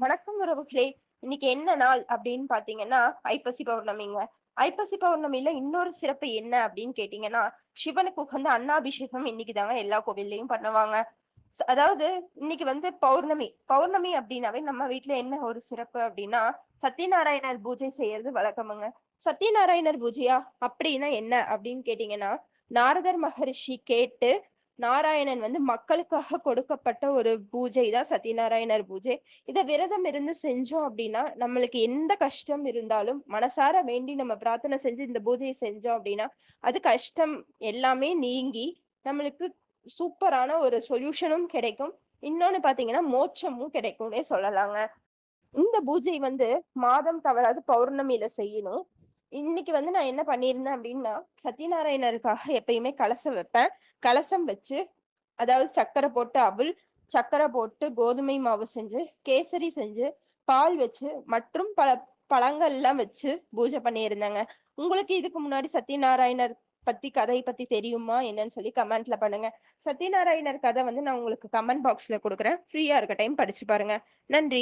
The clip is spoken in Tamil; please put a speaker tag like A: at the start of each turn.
A: வணக்கம் உறவுகளே. இன்னைக்கு என்ன நாள் அப்படின்னு பாத்தீங்கன்னா ஐப்பசி பௌர்ணமிங்க. ஐப்பசி பௌர்ணமியில இன்னொரு சிறப்பு என்ன அப்படின்னு கேட்டீங்கன்னா சிவனுக்கு உகந்த அன்னாபிஷேகம் இன்னைக்கு தாங்க எல்லா கோவில்லையும் பண்ணுவாங்க. அதாவது இன்னைக்கு வந்து பௌர்ணமி. பௌர்ணமி அப்படின்னாவே நம்ம வீட்ல என்ன ஒரு சிறப்பு அப்படின்னா சத்யநாராயணர் பூஜை செய்யறது வழக்கமுங்க. சத்யநாராயணர் பூஜையா? அப்படின்னா என்ன அப்படின்னு கேட்டீங்கன்னா நாரதர் மகரிஷி கேட்டு நாராயணன் வந்து மக்களுக்காக கொடுக்கப்பட்ட ஒரு பூஜை தான் சத்யநாராயணர் பூஜை. இதை விரதம் இருந்து செஞ்சோம் அப்படின்னா நம்மளுக்கு எந்த கஷ்டம் இருந்தாலும் மனசார வேண்டி நம்ம பிரார்த்தனை செஞ்சு இந்த பூஜையை செஞ்சோம் அப்படின்னா அது கஷ்டம் எல்லாமே நீங்கி நம்மளுக்கு சூப்பரான ஒரு சொல்யூஷனும் கிடைக்கும். இன்னொன்னு பாத்தீங்கன்னா மோட்சமும் கிடைக்கும்னே சொல்லலாங்க. இந்த பூஜை வந்து மாதம் தவறாது பௌர்ணமியில செய்யணும். இன்னைக்கு வந்து நான் என்ன பண்ணியிருந்தேன் அப்படின்னா சத்யநாராயணருக்காக எப்பயுமே கலசம் வைப்பேன். கலசம் வச்சு அதாவது சர்க்கரை போட்டு அவள் சர்க்கரை போட்டு கோதுமை மாவு செஞ்சு கேசரி செஞ்சு பால் வச்சு மற்றும் பல பழங்கள் எல்லாம் வச்சு பூஜை பண்ணியிருந்தேங்க. உங்களுக்கு இதுக்கு முன்னாடி சத்யநாராயணர் பத்தி கதையை பத்தி தெரியுமா? என்னன்னு சொல்லி கமெண்ட்ல பண்ணுங்க. சத்யநாராயணர் கதை வந்து நான் உங்களுக்கு கமெண்ட் பாக்ஸ்ல கொடுக்குறேன். ஃப்ரீயா இருக்க டைம் படிச்சு பாருங்க. நன்றி.